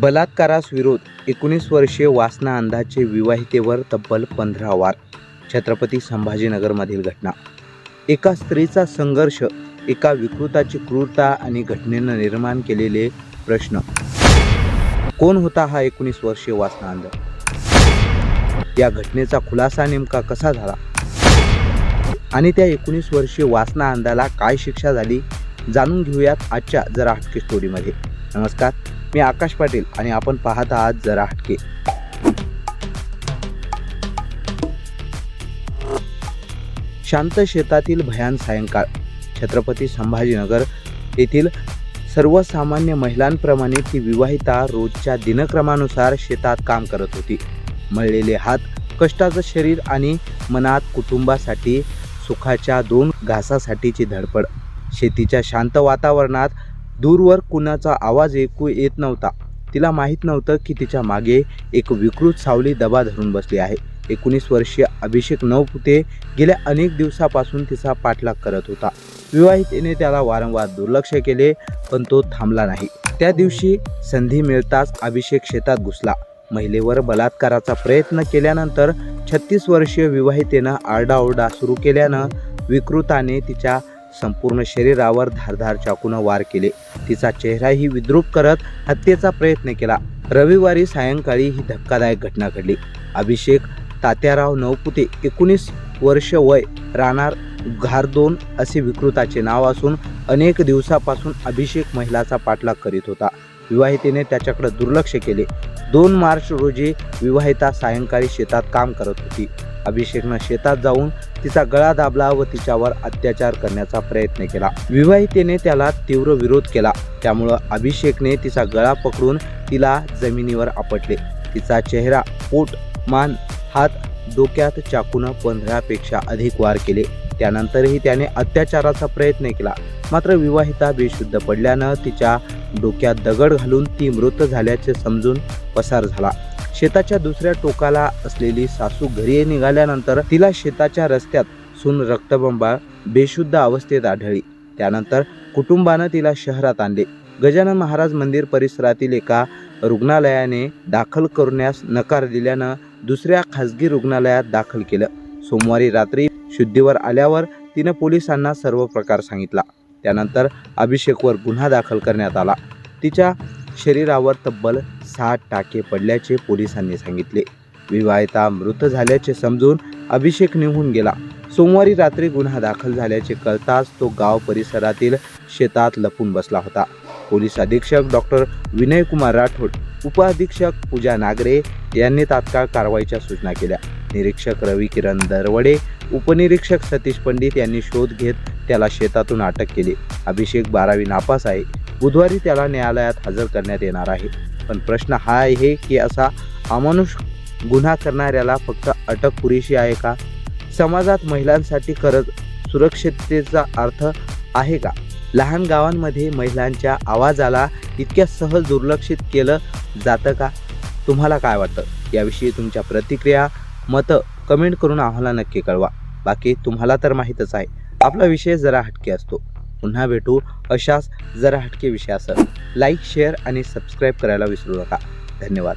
बलात्कारास विरोध एकोणीस वर्षीय वासना अंधाचे विवाहितेवर तब्बल पंधरा वार छत्रपती संभाजीनगरमधील घटना. एका स्त्रीचा संघर्ष एका विकृताची क्रूरता आणि घटनेनं निर्माण केलेले प्रश्न. कोण होता हा एकोणीस वर्षीय वासना अंध? या घटनेचा खुलासा नेमका कसा झाला? आणि त्या एकोणीस वर्षीय वासना अंधाला काय शिक्षा झाली? जाणून घेऊयात आजच्या जरा हटके स्टोरीमध्ये नमस्कार. मी आकाश पाटील आणि आपण पाहत आहात जरा हटके. शांत शेतातील भयान सायंकाळ. छत्रपती संभाजीनगर येथील सर्वसामान्य महिलांप्रमाणे ती विवाहिता रोजच्या दिनक्रमानुसार शेतात काम करत होती. मळलेले हात कष्टाचं शरीर आणि मनात कुटुंबासाठी सुखाच्या दोन घासासाठीची धडपड. शेतीच्या शांत वातावरणात दूरवर कुणाचा आवाज ऐकू येत नव्हता. तिला माहीत नव्हतं की तिच्यामागे एक विकृत सावली दबा धरून बसली आहे. एकोणीस वर्षीय अभिषेक नवपुते गेल्या अनेक दिवसापासून तिचा पाठलाग करत होता. विवाहितेने त्याला वारंवार दुर्लक्ष केले पण तो थांबला नाही. त्या दिवशी संधी मिळताच अभिषेक शेतात घुसला. महिलेवर बलात्काराचा प्रयत्न केल्यानंतर छत्तीस वर्षीय विवाहितेनं आरडाओरडा सुरू केल्यानं विकृताने तिच्या संपूर्ण शरीरावर धारधार चाकूनं वार केले. तिचा चेहराही विद्रूप करत हत्येचा प्रयत्न केला. रविवारी सायंकाळी ही धक्कादायक घटना घडली. अभिषेक तात्याराव नवपुते एकोणीस वर्ष वय राहणार घारदोन असे विकृताचे नाव असून अनेक दिवसापासून अभिषेक महिलाचा पाठलाग करीत होता. विवाहितेने त्याच्याकडे दुर्लक्ष केले. दोन मार्च रोजी विवाहिता सायंकाळी शेतात काम करत होती. अभिषेकनं शेतात जाऊन तिचा गळा दाबला व तिच्यावर अत्याचार करण्याचा प्रयत्न केला. विवाहितेने त्याला तीव्र विरोध केला. त्यामुळं अभिषेकने तिचा गळा पकडून तिला जमिनीवर आपटले. तिचा चेहरा पोट मान हात डोक्यात चाकूनं पंधरापेक्षा अधिक वार केले. त्यानंतरही त्याने अत्याचाराचा प्रयत्न केला. मात्र विवाहिता बेशुद्ध पडल्यानं तिच्या डोक्यात दगड घालून ती मृत झाल्याचे समजून पसार झाला. शेताच्या दुसऱ्या टोकाला असलेली सासू घरी निघाल्यानंतर तिला शेताच्या रस्त्यात सून रक्तबंबाळ बेशुद्ध अवस्थेत आढळली. त्यानंतर कुटुंबानं तिला शहरात आणले. गजानन महाराज मंदिर परिसरातील एका रुग्णालयाने दाखल करण्यास नकार दिल्यानं दुसऱ्या खासगी रुग्णालयात दाखल केलं. सोमवारी रात्री शुद्धीवर आल्यावर तिनं पोलिसांना सर्व प्रकार सांगितला. त्यानंतर अभिषेकवर गुन्हा दाखल करण्यात आला. तिच्या शरीरावर तब्बल सात टाके पडल्याचे पोलिसांनी सांगितले. विवाहिता मृत झाल्याचे समजून अभिषेक निघून गेला. सोमवारी रात्री गुन्हा दाखल झाल्याचे कळताच तो गाव परिसरातील शेतात लपून बसला होता. पोलीस अधीक्षक डॉक्टर विनयकुमार राठोड उपअधीक्षक पूजा नागरे यांनी तात्काळ कारवाईच्या सूचना केल्या. निरीक्षक रवी किरण दरवडे उपनिरीक्षक सतीश पंडित यांनी शोध घेत त्याला शेतातून अटक केली. अभिषेक बारावी नापास आहे. बुधवारी त्याला न्यायालयात हजर करण्यात येणार आहे. पण प्रश्न हा आहे की असा अमानुष गुन्हा करणाऱ्याला फक्त अटक पुरेशी आहे का? समाजात महिलांसाठी खरंच सुरक्षिततेचा अर्थ आहे का? लहान गावांमध्ये महिलांच्या आवाजाला इतक्या सहज दुर्लक्षित केलं जातं का? तुम्हाला काय वाटतं? याविषयी तुमच्या प्रतिक्रिया मतं कमेंट करून आम्हाला नक्की कळवा. बाकी तुम्हाला तर माहीतच आहे. आपला विषय जरा हटके असतो. पुन्हा भेटू. अशाच जरा हटके विषयासह. लाईक शेअर आणि सबस्क्राईब करायला विसरू नका. धन्यवाद.